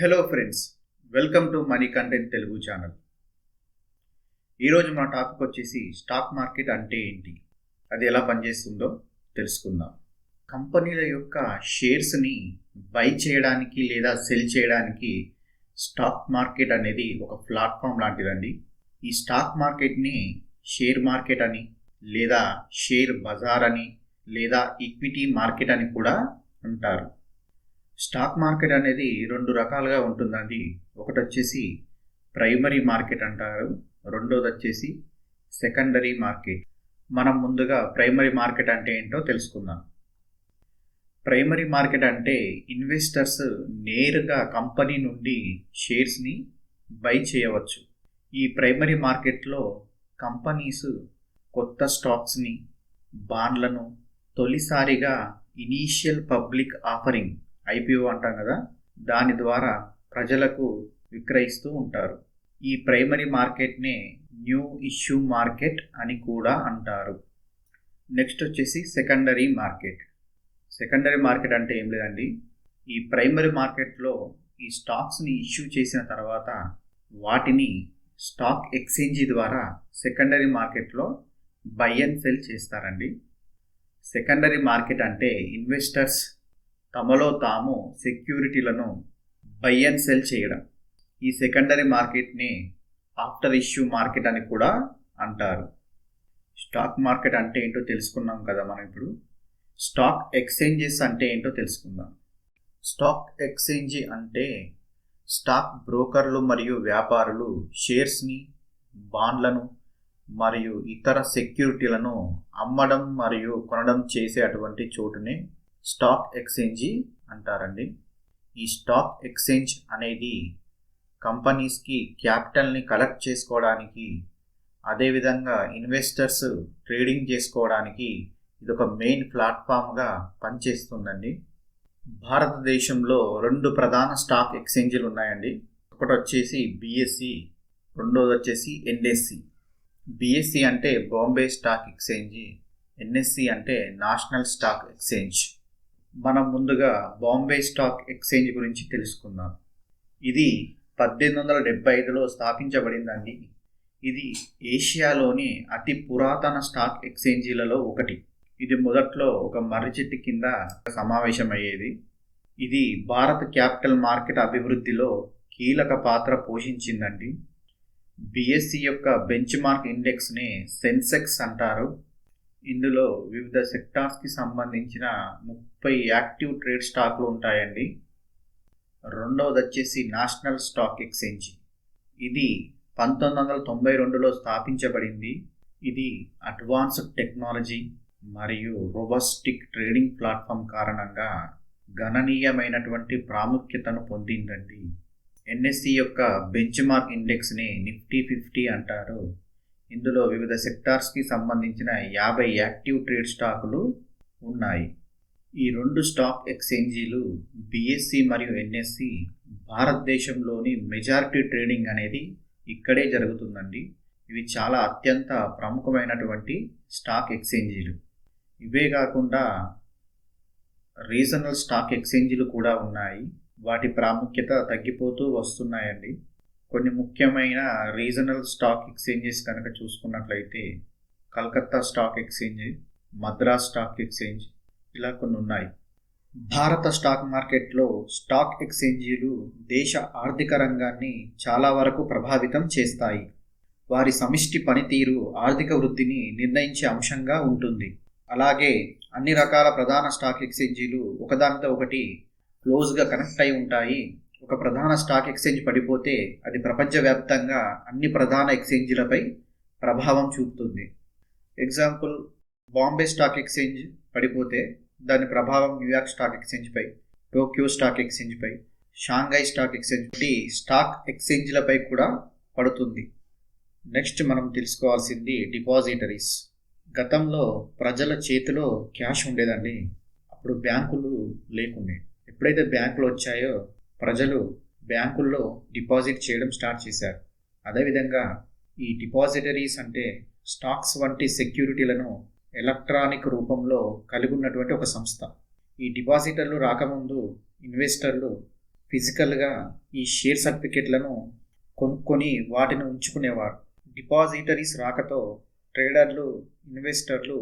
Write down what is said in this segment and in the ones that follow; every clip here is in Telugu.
Hello friends welcome to money content Telugu channel ఈరోజు మన టాపిక్ వచ్చేసి స్టాక్ మార్కెట్ అంటే ఏంటి? అది ఎలా పనిచేస్తుందో తెలుసుకుందాం. కంపెనీల యొక్క షేర్స్ని బై చేయడానికి లేదా సెల్ చేయడానికి స్టాక్ మార్కెట్ అనేది ఒక ప్లాట్ఫామ్ లాంటిదండి. ఈ స్టాక్ మార్కెట్ని షేర్ మార్కెట్ అని లేదా షేర్ బజార్ అని లేదా ఈక్విటీ మార్కెట్ అని కూడా అంటారు. స్టాక్ మార్కెట్ అనేది రెండు రకాలుగా ఉంటుందండి. ఒకటి వచ్చేసి ప్రైమరీ మార్కెట్ అంటారు. రెండోది వచ్చేసి సెకండరీ మార్కెట్. మనం ముందుగా ప్రైమరీ మార్కెట్ అంటే ఏంటో తెలుసుకుందాం. ప్రైమరీ మార్కెట్ అంటే ఇన్వెస్టర్స్ నేరుగా కంపెనీ నుండి షేర్స్ని బై చేయవచ్చు. ఈ ప్రైమరీ మార్కెట్లో కంపెనీస్ కొత్త స్టాక్స్ని బాండ్లను తొలిసారిగా ఇనీషియల్ పబ్లిక్ ఆఫరింగ్ ఐపీఓ అంటాం కదా దాని ద్వారా ప్రజలకు విక్రయిస్తూ ఉంటారు. ఈ ప్రైమరీ మార్కెట్ని న్యూ ఇష్యూ మార్కెట్ అని కూడా అంటారు. నెక్స్ట్ వచ్చేసి సెకండరీ మార్కెట్. సెకండరీ మార్కెట్ అంటే ఏం లేదండి. ఈ ప్రైమరీ మార్కెట్లో ఈ స్టాక్స్ని ఇష్యూ చేసిన తర్వాత వాటిని స్టాక్ ఎక్స్చేంజీ ద్వారా సెకండరీ మార్కెట్లో బై అండ్ సెల్ చేస్తారండి. సెకండరీ మార్కెట్ అంటే ఇన్వెస్టర్స్ తమలో తాము సెక్యూరిటీలను బై అండ్ సెల్ చేయడం. ఈ సెకండరీ మార్కెట్ని ఆఫ్టర్ ఇష్యూ మార్కెట్ అని కూడా అంటారు. స్టాక్ మార్కెట్ అంటే ఏంటో తెలుసుకున్నాం కదా మనం ఇప్పుడు. స్టాక్ ఎక్స్చేంజెస్ అంటే ఏంటో తెలుసుకుందాం. స్టాక్ ఎక్స్చేంజీ అంటే స్టాక్ బ్రోకర్లు మరియు వ్యాపారులు షేర్స్ని బాండ్లను మరియు ఇతర సెక్యూరిటీలను అమ్మడం మరియు కొనడం చేసే అటువంటి చోటునే స్టాక్ ఎక్స్చేంజి అంటారండి. ఈ స్టాక్ ఎక్స్చేంజ్ అనేది కంపెనీస్కి క్యాపిటల్ని కలెక్ట్ చేసుకోవడానికి అదేవిధంగా ఇన్వెస్టర్స్ ట్రేడింగ్ చేసుకోవడానికి ఇది ఒక మెయిన్ ప్లాట్ఫామ్గా పనిచేస్తుందండి. భారతదేశంలో రెండు ప్రధాన స్టాక్ ఎక్స్చేంజీలు ఉన్నాయండి. ఒకటి వచ్చేసి బిఎస్సి రెండోది వచ్చేసి ఎన్ఎస్సి బిఎస్సి అంటే బాంబే స్టాక్ ఎక్స్చేంజి ఎన్ఎస్సి అంటే నేషనల్ స్టాక్ ఎక్స్చేంజ్ మనం ముందుగా బాంబే స్టాక్ ఎక్స్చేంజ్ గురించి తెలుసుకుందాం. ఇది పద్దెనిమిది వందల డెబ్బై ఐదులో స్థాపించబడిందండి. ఇది ఏషియాలోని అతి పురాతన స్టాక్ ఎక్స్చేంజీలలో ఒకటి. ఇది మొదట్లో ఒక మర్రి చెట్టు కింద సమావేశమయ్యేది. ఇది భారత క్యాపిటల్ మార్కెట్ అభివృద్ధిలో కీలక పాత్ర పోషించిందండి. బిఎస్సి యొక్క బెంచ్ మార్క్ ఇండెక్స్ని సెన్సెక్స్ అంటారు. ఇందులో వివిధ సెక్టార్స్కి సంబంధించిన ముప్పై యాక్టివ్ ట్రేడ్ స్టాక్లు ఉంటాయండి. రెండవది వచ్చేసి నేషనల్ స్టాక్ ఎక్స్చేంజ్. ఇది పంతొమ్మిది వందల తొంభై రెండులో స్థాపించబడింది. ఇది అడ్వాన్స్డ్ టెక్నాలజీ మరియు రోబస్టిక్ ట్రేడింగ్ ప్లాట్ఫామ్ కారణంగా గణనీయమైనటువంటి ప్రాముఖ్యతను పొందిందండి. ఎన్ఎస్సి యొక్క బెంచ్ మార్క్ ఇండెక్స్ని నిఫ్టీ ఫిఫ్టీ అంటారు. ఇందులో వివిధ సెక్టార్స్కి సంబంధించిన యాభై యాక్టివ్ ట్రేడ్ స్టాకులు ఉన్నాయి. ఈ రెండు స్టాక్ ఎక్స్చేంజీలు బిఎస్సి మరియు ఎన్ఎస్సి భారతదేశంలోని మెజారిటీ ట్రేడింగ్ అనేది ఇక్కడే జరుగుతుందండి. ఇవి చాలా అత్యంత ప్రముఖమైనటువంటి స్టాక్ ఎక్స్చేంజీలు ఇవే కాకుండా రీజనల్ స్టాక్ ఎక్స్చేంజీలు కూడా ఉన్నాయి. వాటి ప్రాముఖ్యత తగ్గిపోతూ వస్తున్నాయండి. కొన్ని ముఖ్యమైన రీజనల్ స్టాక్ ఎక్స్చేంజెస్ కనుక చూసుకున్నట్లయితే Calcutta stock exchange Madras stock exchange ఇలా కొన్ని ఉన్నాయి భారత స్టాక్ మార్కెట్లో స్టాక్ ఎక్స్చేంజీలు దేశ ఆర్థిక రంగాన్ని చాలా వరకు ప్రభావితం చేస్తాయి. వారి సమిష్టి పనితీరు ఆర్థిక వృద్ధిని నిర్ణయించే అంశంగా ఉంటుంది. అలాగే అన్ని రకాల ప్రధాన స్టాక్ ఎక్స్చేంజీలు ఒకదానితో ఒకటి క్లోజ్గా కనెక్ట్ అయి ఉంటాయి. ఒక ప్రధాన స్టాక్ ఎక్స్చేంజ్ పడిపోతే అది ప్రపంచవ్యాప్తంగా అన్ని ప్రధాన ఎక్స్చేంజీలపై ప్రభావం చూపుతుంది. ఎగ్జాంపుల్ బాంబే స్టాక్ ఎక్స్చేంజ్ పడిపోతే దాని ప్రభావం న్యూయార్క్ స్టాక్ ఎక్స్చేంజ్పై టోక్యో స్టాక్ ఎక్స్చేంజ్పై షాంఘై స్టాక్ ఎక్స్చేంజ్ వంటి స్టాక్ ఎక్స్చేంజ్లపై కూడా పడుతుంది. నెక్స్ట్ మనం తెలుసుకోవాల్సింది డిపాజిటరీస్. గతంలో ప్రజల చేతిలో క్యాష్ ఉండేదండి. అప్పుడు బ్యాంకులు లేకుండే. ఎప్పుడైతే బ్యాంకులు వచ్చాయో ప్రజలు బ్యాంకుల్లో డిపాజిట్ చేయడం స్టార్ట్ చేశారు. అదేవిధంగా ఈ డిపాజిటరీస్ అంటే స్టాక్స్ వంటి సెక్యూరిటీలను ఎలక్ట్రానిక్ రూపంలో కలిగి ఉన్నటువంటి ఒక సంస్థ. ఈ డిపాజిటర్లు రాకముందు ఇన్వెస్టర్లు ఫిజికల్గా ఈ షేర్ సర్టిఫికెట్లను కొనుక్కొని వాటిని ఉంచుకునేవారు. డిపాజిటరీస్ రాకతో ట్రేడర్లు ఇన్వెస్టర్లు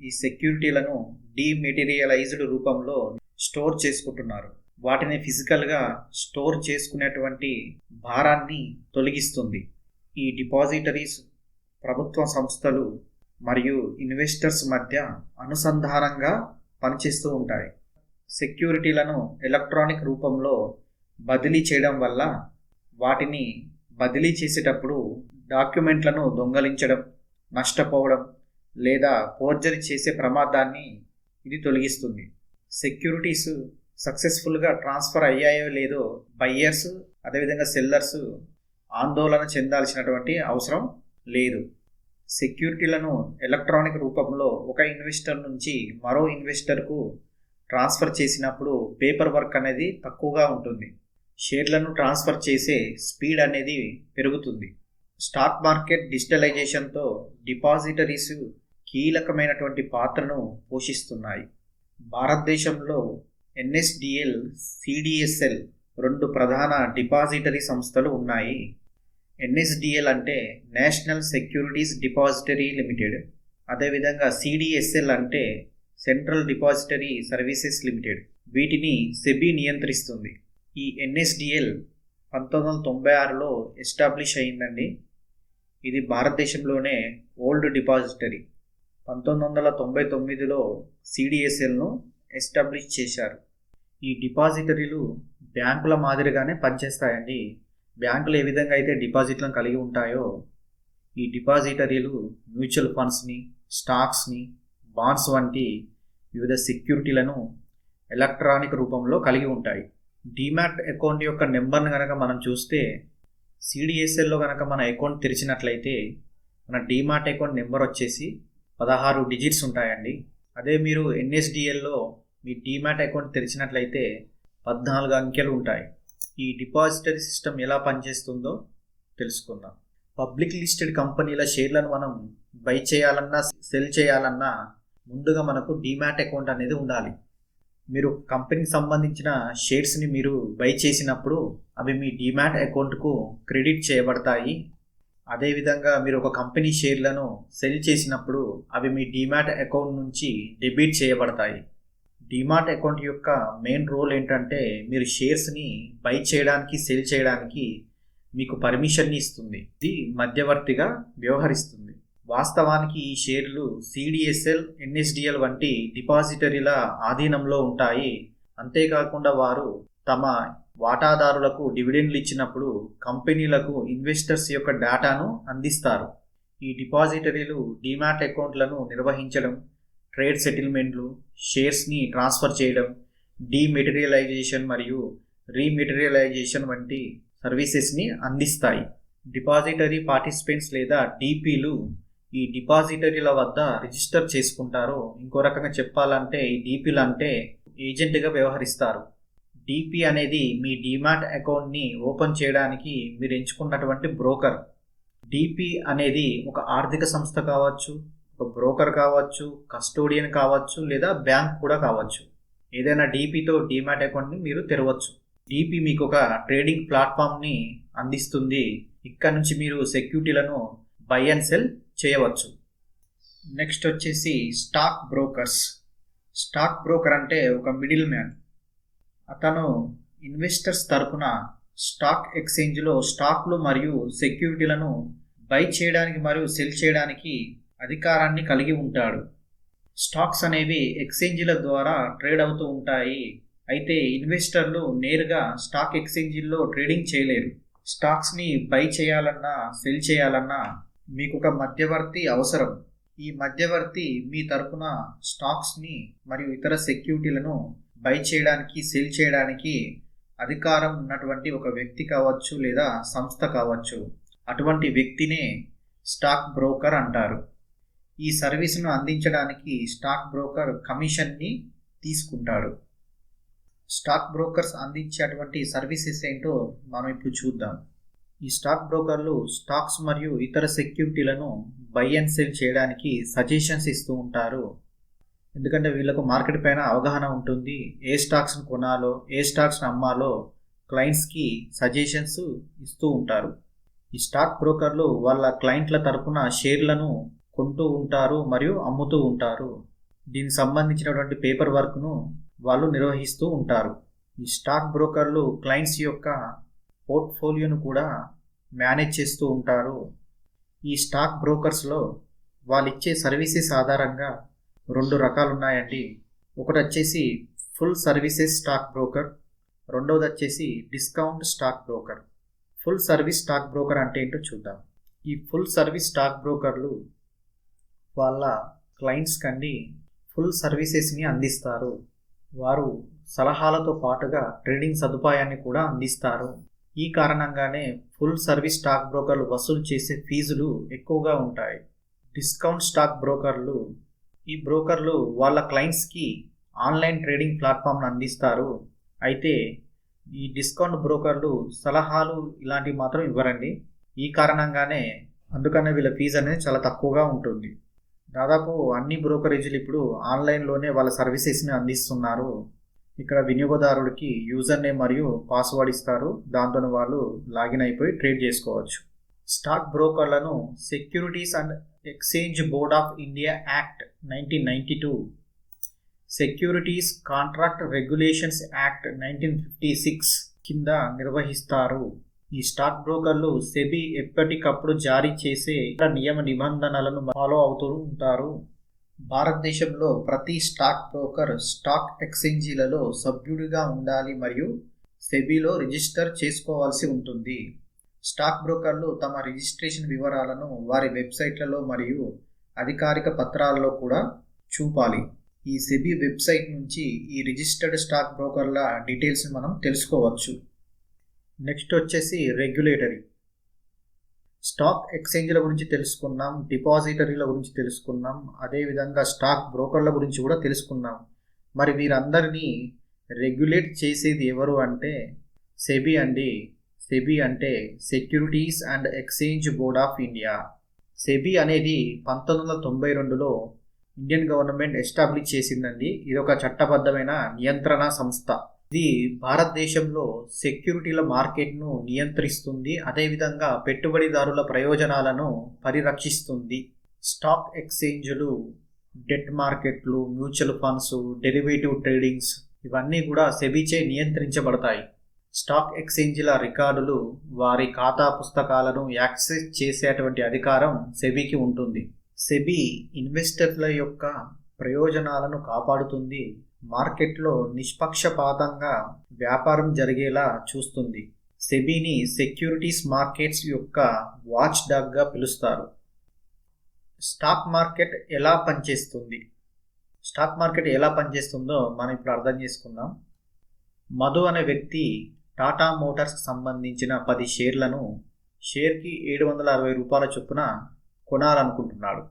ఈ సెక్యూరిటీలను డీమెటీరియలైజ్డ్ రూపంలో స్టోర్ చేసుకుంటున్నారు. వాటిని ఫిజికల్గా స్టోర్ చేసుకునేటువంటి భారాన్ని తొలగిస్తుంది. ఈ డిపాజిటరీస్ ప్రభుత్వ సంస్థలు మరియు ఇన్వెస్టర్స్ మధ్య అనుసంధానంగా పనిచేస్తూ ఉంటాయి. సెక్యూరిటీలను ఎలక్ట్రానిక్ రూపంలో బదిలీ చేయడం వల్ల వాటిని బదిలీ చేసేటప్పుడు డాక్యుమెంట్లను దొంగలించడం నష్టపోవడం లేదా ఫోర్జరీ చేసే ప్రమాదాన్ని ఇది తొలగిస్తుంది. సెక్యూరిటీస్ సక్సెస్ఫుల్గా ట్రాన్స్ఫర్ అయ్యాయో లేదో బయ్యర్స్ అదేవిధంగా సెల్లర్స్ ఆందోళన చెందాల్సినటువంటి అవసరం లేదు. సెక్యూరిటీలను ఎలక్ట్రానిక్ రూపంలో ఒక ఇన్వెస్టర్ నుంచి మరో ఇన్వెస్టర్కు ట్రాన్స్ఫర్ చేసినప్పుడు పేపర్ వర్క్ అనేది తక్కువగా ఉంటుంది. షేర్లను ట్రాన్స్ఫర్ చేసే స్పీడ్ అనేది పెరుగుతుంది. స్టాక్ మార్కెట్ డిజిటలైజేషన్తో డిపాజిటరీస్ కీలకమైనటువంటి పాత్రను పోషిస్తున్నాయి. భారతదేశంలో ఎన్ఎస్డిఎల్ సిడిఎస్ఎల్ రెండు ప్రధాన డిపాజిటరీ సంస్థలు ఉన్నాయి. ఎన్ఎస్డిఎల్ అంటే నేషనల్ సెక్యూరిటీస్ డిపాజిటరీ లిమిటెడ్. అదేవిధంగా సిడిఎస్ఎల్ అంటే సెంట్రల్ డిపాజిటరీ సర్వీసెస్ లిమిటెడ్. వీటిని సెబీ నియంత్రిస్తుంది. ఈ ఎన్ఎస్డిఎల్ పంతొమ్మిది వందల తొంభై ఆరులో ఎస్టాబ్లిష్ అయిందండి ఇది భారతదేశంలోనే ఓల్డ్ డిపాజిటరీ. పంతొమ్మిది వందల తొంభై తొమ్మిదిలో సిడిఎస్ఎల్ను ఎస్టాబ్లిష్ చేశారు. ఈ డిపాజిటరీలు బ్యాంకుల మాదిరిగానే పనిచేస్తాయండి. బ్యాంకులు ఏ విధంగా అయితే డిపాజిట్లను కలిగి ఉంటాయో ఈ డిపాజిటరీలు మ్యూచువల్ ఫండ్స్ని స్టాక్స్ని బాండ్స్ వంటి వివిధ సెక్యూరిటీలను ఎలక్ట్రానిక్ రూపంలో కలిగి ఉంటాయి. డిమాట్ అకౌంట్ యొక్క నెంబర్ని కనుక మనం చూస్తే సిడిఎస్ఎల్లో కనుక మన అకౌంట్ తెరిచినట్లయితే మన డిమాట్ అకౌంట్ నెంబర్ వచ్చేసి పదహారు డిజిట్స్ ఉంటాయండి. అదే మీరు ఎన్ఎస్డిఎల్లో మీ డిమాట్ అకౌంట్ తెరిచినట్లయితే పద్నాలుగు అంకెలు ఉంటాయి. ఈ డిపాజిటరీ సిస్టమ్ ఎలా పనిచేస్తుందో తెలుసుకుందాం. పబ్లిక్ లిస్టెడ్ కంపెనీల షేర్లను మనం బై చేయాలన్నా సెల్ చేయాలన్నా ముందుగా మనకు డిమాట్ అకౌంట్ అనేది ఉండాలి. మీరు కంపెనీకి సంబంధించిన షేర్స్ని మీరు బై చేసినప్పుడు అవి మీ డిమాట్ అకౌంట్కు క్రెడిట్ చేయబడతాయి. అదేవిధంగా మీరు ఒక కంపెనీ షేర్లను సెల్ చేసినప్పుడు అవి మీ డిమాట్ అకౌంట్ నుంచి డెబిట్ చేయబడతాయి. డిమాట్ అకౌంట్ యొక్క మెయిన్ రోల్ ఏంటంటే మీరు షేర్స్ని బై చేయడానికి సెల్ చేయడానికి మీకు పర్మిషన్ని ఇస్తుంది. ఇది మధ్యవర్తిగా వ్యవహరిస్తుంది. వాస్తవానికి ఈ షేర్లు సిడిఎస్ఎల్ ఎన్ఎస్డిఎల్ వంటి డిపాజిటరీల ఆధీనంలో ఉంటాయి. అంతేకాకుండా వారు తమ వాటాదారులకు డివిడెండ్లు ఇచ్చినప్పుడు కంపెనీలకు ఇన్వెస్టర్స్ యొక్క డేటాను అందిస్తారు. ఈ డిపాజిటరీలు డిమాట్ అకౌంట్లను నిర్వహించడం ట్రేడ్ సెటిల్మెంట్లు షేర్స్ని ట్రాన్స్ఫర్ చేయడం డీమెటీరియలైజేషన్ మరియు రీమెటీరియలైజేషన్ వంటి సర్వీసెస్ని అందిస్తాయి. డిపాజిటరీ పార్టిసిపెంట్స్ లేదా డిపిలు ఈ డిపాజిటరీల వద్ద రిజిస్టర్ చేసుకుంటారు ఇంకో రకంగా చెప్పాలంటే ఈ డిపిలు అంటే ఏజెంట్గా వ్యవహరిస్తారు. డిపి అనేది మీ డిమాట్ అకౌంట్ని ఓపెన్ చేయడానికి మీరు ఎంచుకున్నటువంటి బ్రోకర్. డిపి అనేది ఒక ఆర్థిక సంస్థ కావచ్చు ఒక బ్రోకర్ కావచ్చు కస్టోడియన్ కావచ్చు లేదా బ్యాంక్ కూడా కావచ్చు. ఏదైనా డీపీతో డిమాట్ అకౌంట్ని మీరు తెరవచ్చు. డీపీ మీకు ఒక ట్రేడింగ్ ప్లాట్ఫామ్ని అందిస్తుంది. ఇక్కడ నుంచి మీరు సెక్యూరిటీలను బై అండ్ సెల్ చేయవచ్చు. నెక్స్ట్ వచ్చేసి స్టాక్ బ్రోకర్స్. స్టాక్ బ్రోకర్ అంటే ఒక మిడిల్ మ్యాన్. అతను ఇన్వెస్టర్స్ తరపున స్టాక్ ఎక్స్చేంజ్లో స్టాక్లు మరియు సెక్యూరిటీలను బై చేయడానికి మరియు సెల్ చేయడానికి అధికారాన్ని కలిగి ఉంటాడు. స్టాక్స్ అనేవి ఎక్స్చేంజీల ద్వారా ట్రేడ్ అవుతూ ఉంటాయి. అయితే ఇన్వెస్టర్లు నేరుగా స్టాక్ ఎక్స్చేంజీల్లో ట్రేడింగ్ చేయలేరు. స్టాక్స్ని బై చేయాలన్నా సెల్ చేయాలన్నా మీకు ఒక మధ్యవర్తి అవసరం. ఈ మధ్యవర్తి మీ తరపున స్టాక్స్ని మరియు ఇతర సెక్యూరిటీలను బై చేయడానికి సెల్ చేయడానికి అధికారం ఉన్నటువంటి ఒక వ్యక్తి కావచ్చు లేదా సంస్థ కావచ్చు. అటువంటి వ్యక్తినే స్టాక్ బ్రోకర్ అంటారు. ఈ సర్వీస్ను అందించడానికి స్టాక్ బ్రోకర్ కమిషన్ని తీసుకుంటాడు. స్టాక్ బ్రోకర్స్ అందించేటువంటి సర్వీసెస్ ఏంటో మనం ఇప్పుడు చూద్దాం. ఈ స్టాక్ బ్రోకర్లు స్టాక్స్ మరియు ఇతర సెక్యూరిటీలను బై అండ్ సెల్ చేయడానికి సజెషన్స్ ఇస్తూ ఉంటారు. ఎందుకంటే వీళ్ళకు మార్కెట్ పైన అవగాహన ఉంటుంది. ఏ స్టాక్స్ని కొనాలో ఏ స్టాక్స్ని అమ్మాలో క్లయింట్స్కి సజెషన్స్ ఇస్తూ ఉంటారు. ఈ స్టాక్ బ్రోకర్లు వాళ్ళ క్లయింట్ల తరపున షేర్లను కొంటూ ఉంటారు మరియు అమ్ముతూ ఉంటారు. దీనికి సంబంధించినటువంటి పేపర్ వర్క్ను వాళ్ళు నిర్వహిస్తూ ఉంటారు. ఈ స్టాక్ బ్రోకర్లు క్లయింట్స్ యొక్క పోర్ట్ఫోలియోను కూడా మేనేజ్ చేస్తూ ఉంటారు. ఈ స్టాక్ బ్రోకర్స్లో వాళ్ళు ఇచ్చే సర్వీసెస్ ఆధారంగా రెండు రకాలు ఉన్నాయండి ఒకటి వచ్చేసి ఫుల్ సర్వీసెస్ స్టాక్ బ్రోకర్ రెండవది వచ్చేసి discount stock broker. Full service stock broker అంటే ఏంటో చూద్దాం. ఈ ఫుల్ సర్వీస్ స్టాక్ బ్రోకర్లు వాళ్ళ క్లయింట్స్ కండి ఫుల్ సర్వీసెస్ని అందిస్తారు. వారు సలహాలతో పాటుగా ట్రేడింగ్ సదుపాయాన్ని కూడా అందిస్తారు. ఈ కారణంగానే ఫుల్ సర్వీస్ స్టాక్ బ్రోకర్లు వసూలు చేసే ఫీజులు ఎక్కువగా ఉంటాయి. డిస్కౌంట్ స్టాక్ బ్రోకర్లు ఈ బ్రోకర్లు వాళ్ళ క్లయింట్స్కి ఆన్లైన్ ట్రేడింగ్ ప్లాట్ఫామ్ను అందిస్తారు. అయితే ఈ డిస్కౌంట్ బ్రోకర్లు సలహాలు ఇలాంటివి మాత్రం ఇవ్వరండి. ఈ కారణంగానే అందుకనే వీళ్ళ ఫీజు అనేది చాలా తక్కువగా ఉంటుంది. దాదాపు అన్ని బ్రోకరేజీలు ఇప్పుడు ఆన్లైన్లోనే వాళ్ళ సర్వీసెస్ని అందిస్తున్నారు. ఇక్కడ వినియోగదారుడికి యూజర్ నేమ్ మరియు పాస్వర్డ్ ఇస్తారు. దాంతో వాళ్ళు లాగిన్ అయిపోయి ట్రేడ్ చేసుకోవచ్చు. Stock బ్రోకర్లను securities and exchange board of India act nineteen ninety two securities contract regulations act nineteen fifty six కింద నిర్వహిస్తారు. ఈ స్టాక్ బ్రోకర్లు సెబీ ఎప్పటికప్పుడు జారీ చేసే నియమ నిబంధనలను ఫాలో అవుతూ ఉంటారు. భారతదేశంలో ప్రతి స్టాక్ బ్రోకర్ స్టాక్ ఎక్స్చేంజీలలో సభ్యుడిగా ఉండాలి మరియు సెబీలో రిజిస్టర్ చేసుకోవాల్సి ఉంటుంది. స్టాక్ బ్రోకర్లు తమ రిజిస్ట్రేషన్ వివరాలను వారి వెబ్సైట్లలో మరియు అధికారిక పత్రాల్లో కూడా చూపాలి. ఈ సెబీ వెబ్సైట్ నుంచి ఈ రిజిస్టర్డ్ స్టాక్ బ్రోకర్ల డీటెయిల్స్ మనం తెలుసుకోవచ్చు. నెక్స్ట్ వచ్చేసి రెగ్యులేటరీ. స్టాక్ ఎక్స్చేంజ్ల గురించి తెలుసుకున్నాం డిపాజిటరీల గురించి తెలుసుకున్నాం అదేవిధంగా స్టాక్ బ్రోకర్ల గురించి కూడా తెలుసుకున్నాం. మరి వీరందరినీ రెగ్యులేట్ చేసేది ఎవరు అంటే సెబీ అండి. సెబీ అంటే securities and exchange board of India. SEBI అనేది పంతొమ్మిది వందల తొంభై రెండులో ఇండియన్ గవర్నమెంట్ ఎస్టాబ్లిష్ చేసిందండి. ఇది ఒక చట్టబద్ధమైన నియంత్రణ సంస్థ. ఇది భారతదేశంలో సెక్యూరిటీల మార్కెట్ను నియంత్రిస్తుంది అదేవిధంగా పెట్టుబడిదారుల ప్రయోజనాలను పరిరక్షిస్తుంది. స్టాక్ ఎక్స్చేంజ్లు డెట్ మార్కెట్లు మ్యూచువల్ ఫండ్స్ డెరివేటివ్ ట్రేడింగ్స్ ఇవన్నీ కూడా సెబీచే నియంత్రించబడతాయి. స్టాక్ ఎక్స్చేంజ్ల రికార్డులు వారి ఖాతా పుస్తకాలను యాక్సెస్ చేసేటువంటి అధికారం సెబీకి ఉంటుంది. సెబీ ఇన్వెస్టర్ల యొక్క ప్రయోజనాలను కాపాడుతుంది. మార్కెట్లో నిష్పక్షపాతంగా వ్యాపారం జరిగేలా చూస్తుంది. సెబీని సెక్యూరిటీస్ మార్కెట్స్ యొక్క వాచ్ డాగ్గా పిలుస్తారు. స్టాక్ మార్కెట్ ఎలా పనిచేస్తుంది? స్టాక్ మార్కెట్ ఎలా పనిచేస్తుందో మనం ఇప్పుడు అర్థం చేసుకుందాం. మధు అనే వ్యక్తి టాటా మోటార్స్కి సంబంధించిన పది షేర్లను షేర్కి ఏడు వందల అరవై రూపాయల చొప్పున కొనాలనుకుంటున్నాడు.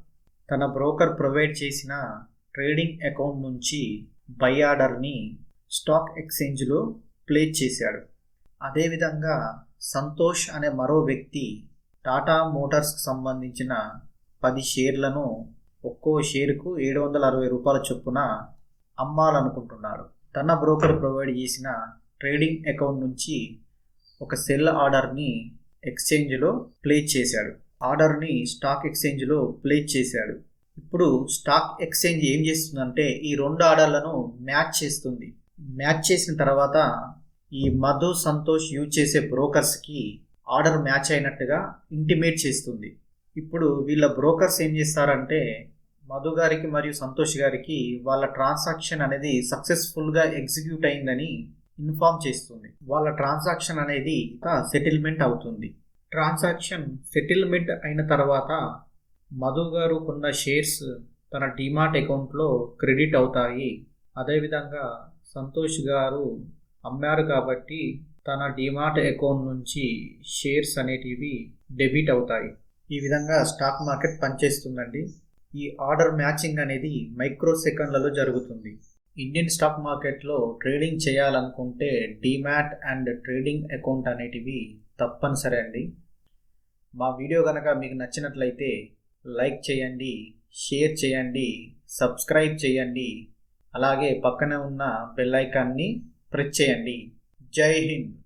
తన బ్రోకర్ ప్రొవైడ్ చేసిన ట్రేడింగ్ అకౌంట్ నుంచి బై ఆర్డర్ని స్టాక్ ఎక్స్చేంజ్లో ప్లేస్ చేశాడు. అదేవిధంగా సంతోష్ అనే మరో వ్యక్తి టాటా మోటార్స్కి సంబంధించిన పది షేర్లను ఒక్కో షేరుకు ఏడు వందల అరవై రూపాయల చొప్పున అమ్మాలనుకుంటున్నాడు తన బ్రోకర్ ప్రొవైడ్ చేసిన ట్రేడింగ్ అకౌంట్ నుంచి ఒక సెల్ ఆర్డర్ని ఎక్స్చేంజ్లో ప్లేస్ చేశాడు. ఆర్డర్ని స్టాక్ ఎక్స్చేంజ్లో ప్లేస్ చేశాడు. ఇప్పుడు స్టాక్ ఎక్స్చేంజ్ ఏం చేస్తుందంటే ఈ రెండు ఆర్డర్లను మ్యాచ్ చేస్తుంది. మ్యాచ్ చేసిన తర్వాత ఈ మధు సంతోష్ యూజ్ చేసే బ్రోకర్స్కి ఆర్డర్ మ్యాచ్ అయినట్టుగా ఇంటిమేట్ చేస్తుంది. ఇప్పుడు వీళ్ళ బ్రోకర్స్ ఏం చేస్తారంటే మధు గారికి మరియు సంతోష్ గారికి వాళ్ళ ట్రాన్సాక్షన్ అనేది సక్సెస్ఫుల్గా ఎగ్జిక్యూట్ అయిందని ఇన్ఫామ్ చేస్తుంది. వాళ్ళ ట్రాన్సాక్షన్ అనేది సెటిల్మెంట్ అవుతుంది. ట్రాన్సాక్షన్ సెటిల్మెంట్ అయిన తర్వాత మధు గారు కొన్న షేర్స్ తన డిమాట్ అకౌంట్లో క్రెడిట్ అవుతాయి. అదేవిధంగా సంతోష్ గారు అమ్మారు కాబట్టి తన డిమాట్ అకౌంట్ నుంచి షేర్స్ అనేటివి డెబిట్ అవుతాయి. ఈ విధంగా స్టాక్ మార్కెట్ పనిచేస్తుందండి. ఈ ఆర్డర్ మ్యాచింగ్ అనేది మైక్రో సెకండ్లలో జరుగుతుంది. ఇండియన్ స్టాక్ మార్కెట్లో ట్రేడింగ్ చేయాలనుకుంటే డిమాట్ అండ్ ట్రేడింగ్ అకౌంట్ అనేటివి తప్పనిసరి అండి మా వీడియో కనుక మీకు నచ్చినట్లయితే లైక్ చేయండి షేర్ చేయండి సబ్స్క్రైబ్ చేయండి. అలాగే పక్కనే ఉన్న బెల్ ఐకాన్ని ప్రెస్ చేయండి. జై హింద్.